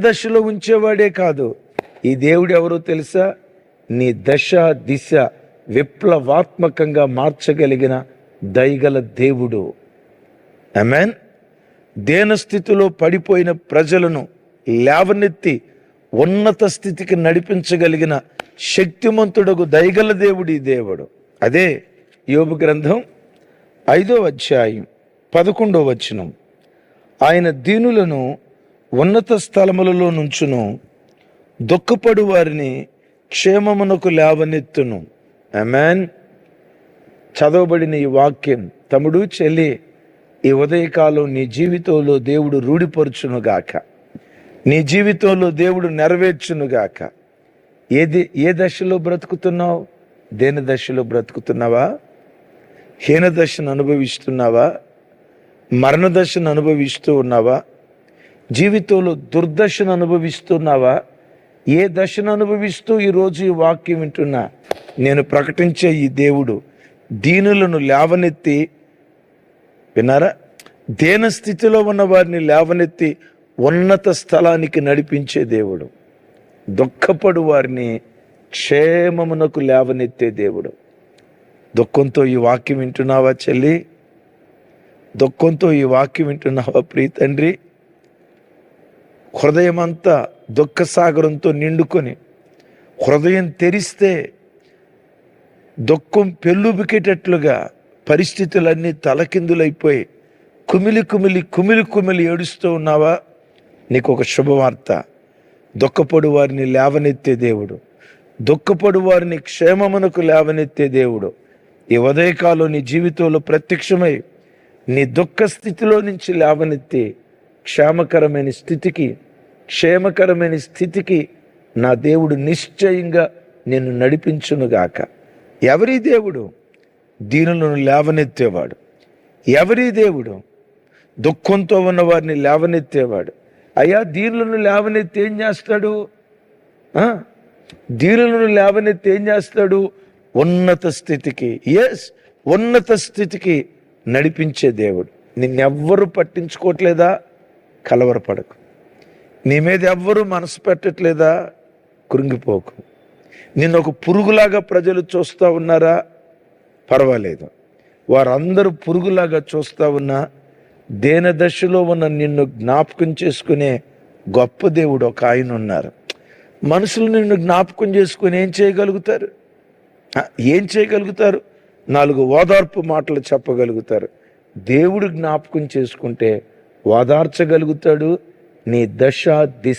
దశలో ఉంచేవాడే కాదు. ఈ దేవుడు ఎవరో తెలుసా? నీ దశ దిశ విప్లవాత్మకంగా మార్చగలిగిన దయగల దేవుడు. అమెన్ దేనస్థితిలో పడిపోయిన ప్రజలను లేవనెత్తి ఉన్నత స్థితికి నడిపించగలిగిన శక్తిమంతుడకు దయగల దేవుడు ఈ దేవుడు. అదే యోగు గ్రంథం ఐదో అధ్యాయం పదకొండో వచనం. ఆయన దీనులను ఉన్నత స్థలములలో నుంచును. దుఃఖపడు వారిని క్షేమమునకు లేవనెత్తును. అమెన్ చదవబడిన ఈ వాక్యం తమ్ముడు చెల్లి ఈ ఉదయకాలం నీ జీవితంలో దేవుడు రూఢిపరుచునుగాక. నీ జీవితంలో దేవుడు నెరవేర్చునుగాక. ఏది ఏ దశలో బ్రతుకుతున్నావు? దేని దశలో బ్రతుకుతున్నావా? హీన దశను అనుభవిస్తున్నావా? మరణ దశను అనుభవిస్తూ ఉన్నావా? జీవితంలో దుర్దశను అనుభవిస్తున్నావా? ఏ దశను అనుభవిస్తూ ఈరోజు ఈ వాక్యం వింటున్నా? నేను ప్రకటించే ఈ దేవుడు దీనులను లేవనెత్తి విన్నారా? దేన స్థితిలో ఉన్న వారిని లేవనెత్తి ఉన్నత స్థలానికి నడిపించే దేవుడు. దుఃఖపడు వారిని క్షేమమునకు లేవనెత్తే దేవుడు. దుఃఖంతో ఈ వాక్యం వింటున్నావా చెల్లి? దుఃఖంతో ఈ వాక్యం వింటున్నావా ప్రీతండ్రి? తండ్రి హృదయమంతా దుఃఖసాగరంతో నిండుకొని హృదయం తెరిస్తే దుఃఖం పెళ్ళుబికేటట్లుగా పరిస్థితులన్నీ తలకిందులైపోయి కుమిలి కుమిలి కుమిలి కుమిలి ఏడుస్తూ ఉన్నావా? నీకు ఒక శుభవార్త. దుఃఖపడు వారిని లేవనెత్తే దేవుడు. దుఃఖపడు వారిని క్షేమమునకు లేవనెత్తే దేవుడు. ఈ ఉదయకాలం నీ జీవితంలో ప్రత్యక్షమై నీ దుఃఖ స్థితిలో నుంచి లేవనెత్తి క్షేమకరమైన స్థితికి క్షేమకరమైన స్థితికి నా దేవుడు నిశ్చయంగా నిన్ను నడిపించునుగాక. ఎవరి దేవుడు? దీనులను లేవనెత్తేవాడు. ఎవరి దేవుడు? దుఃఖంతో ఉన్న వారిని లేవనెత్తేవాడు. అయ్యా దీనులను లేవనెత్తి ఏం చేస్తాడు? దీనులను లేవనెత్తి ఏం చేస్తాడు? ఉన్నత స్థితికి ఎస్ ఉన్నత స్థితికి నడిపించే దేవుడు. నిన్నెవ్వరు పట్టించుకోవట్లేదా? కలవరపడకు. నీ మీద ఎవ్వరూ మనసు పెట్టట్లేదా? కృంగిపోకు. నిన్ను ఒక పురుగులాగా ప్రజలు చూస్తూ ఉన్నారా? పర్వాలేదు. వారందరూ పురుగులాగా చూస్తూ ఉన్నా దేన దశలో ఉన్న నిన్ను జ్ఞాపకం చేసుకునే గొప్ప దేవుడు ఒక ఆయన ఉన్నారు. మనుషులు నిన్ను జ్ఞాపకం చేసుకుని ఏం చేయగలుగుతారు? ఏం చేయగలుగుతారు? నాలుగు ఓదార్పు మాటలు చెప్పగలుగుతారు. దేవుడు జ్ఞాపకం చేసుకుంటే ఓదార్చగలుగుతాడు నీ దశ దిశ